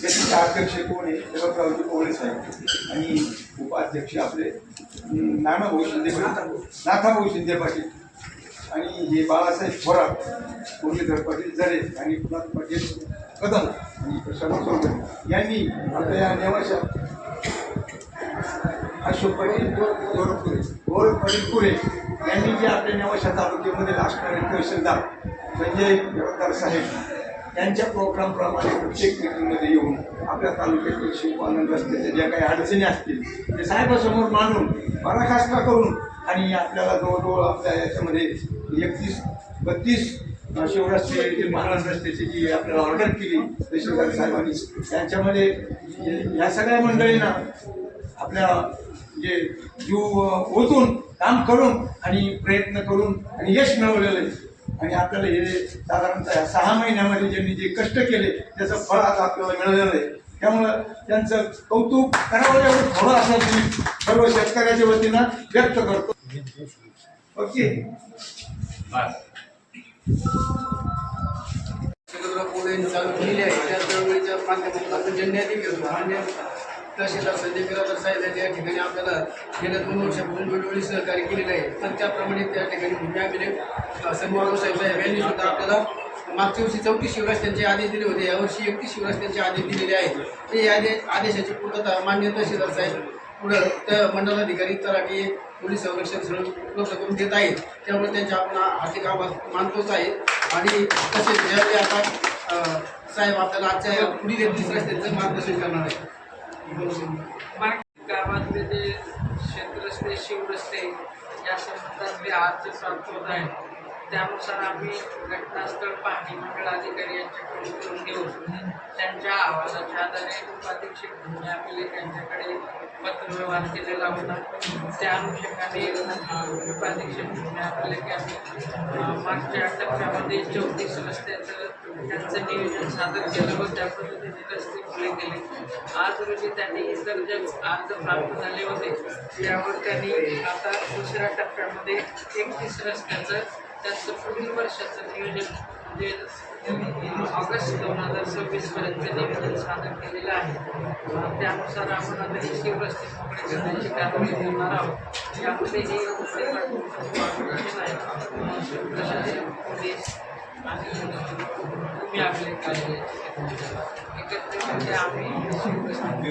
त्याचे अध्यक्ष कोण आहे जगतरावजी कोवळे साहेब आणि उपाध्यक्ष आपले अं, नानाभाऊ शिंदे पाटील नाथाभाऊ शिंदे पाटील आणि हे बाळासाहेब थोरात मुरलीधर पाटील जरे आणि एकनाथ पाटील कदम आणि प्रशांत चौधरी यांनी आपल्या या नेवाशा अशोक पाटील गोरखपुरे गोरख पाटील पुरे यांनी जे आपल्या नेवाशा तालुक्यामध्ये असणारे तहसीलदार संजय व्यवहार साहेब यांच्या प्रोग्रामप्रमाणे प्रत्येक मीटिंगमध्ये येऊन आपल्या तालुक्यातील शिवपालन रस्त्याच्या ज्या काही अडचणी असतील ते साहेबासमोर मांडून पराकाष्ठा करून आणि आपल्याला जवळजवळ आपल्या याच्यामध्ये एकतीस बत्तीस शिवराष्ट्र येथील महाराज रस्त्याची जी आपल्याला ऑर्डर केली तहसीलदार साहेबांनी त्यांच्यामध्ये या सगळ्या मंडळींना आपल्या जे जीव ओतून काम करून आणि प्रयत्न करून आणि यश मिळवलेलं आहे. आणि आपल्याला हे साधारणतः सहा महिन्यामध्ये ज्यांनी जे कष्ट केले त्याचं फळ आता आपल्याला मिळालेलं आहे. त्यामुळं त्यांचं कौतुक करावं एवढं थोडं असं मी सर्व शेतकऱ्याच्या वतीनं व्यक्त करतो. ओके? पुढे चालू केलेली आहे त्या चळवळीच्या माध्यमातून आपण घेतो तहसीलदार संजय बिरादर साहेब यांनी या ठिकाणी आपल्याला गेल्या दोन वर्षापासून वेळोवेळी सहकार्य केलेलं आहे. पण त्याप्रमाणे त्या ठिकाणी भूमी अभिलेख संजय साहेब साहेब यांनी सुद्धा आपल्याला मागच्या वर्षी चौतीस शिवराज त्यांचे आदेश दिले होते. यावर्षी एकतीस शिवराज त्यांचे आदेश दिलेले आहेत. ते यादे आदेशाची पूर्तता मान्य तहसीलदार साहेब पुढं त्या मंडलाधिकारी तलाठी पोलीस संरक्षण सगळं उपलब्ध करून देत आहेत. त्यामुळे त्यांच्या आपण आर्थिक आभार मानतोच आहे. आणि तसेच ज्यावेळी आता साहेब आपल्याला आजच्या पुढील एकतीस रस्त्यांचं मार्गदर्शन करणार आहे गावातले जे शेतरस्ते शिवरस्ते या संबंधात जे अर्ज प्राप्त होत आहेत त्यानुसार आम्ही घटनास्थळ पाहणी मंडळ अधिकारी यांच्याकडे करून घेऊन त्यांच्या आवाजाच्या आधारे उपाधीक्षक भूमी आम्ही त्यांच्याकडे पत्रव्यवहार केलेला होता. त्या अनुषंगाने उपाधीक्षक भूमी अभिलेख मागच्या टप्प्यामध्ये चौतीस रस्त्याचं त्यांचं नियोजन सादर केलं व त्या पद्धतीने रस्ते खुले केले. आज रोजी त्यांनी इतर जे अर्ज प्राप्त झाले होते. त्यावर त्यांनी आता दुसऱ्या टप्प्यामध्ये एकतीस रस्त्याचं त्यांचं पुढील वर्षाचं नियोजन म्हणजे ऑगस्ट दोन हजार सव्वीस पर्यंत नियोजन सादर केलेलं आहे त्यानुसार आपण आता ही शिवरस्ती मोकळे करण्याची कारवाई करणार आहोत. यामध्ये हे प्रशासन पोलीस आणि तुम्ही आपले कार्य एकत्रितपणे म्हणजे आम्ही शिवरस्ती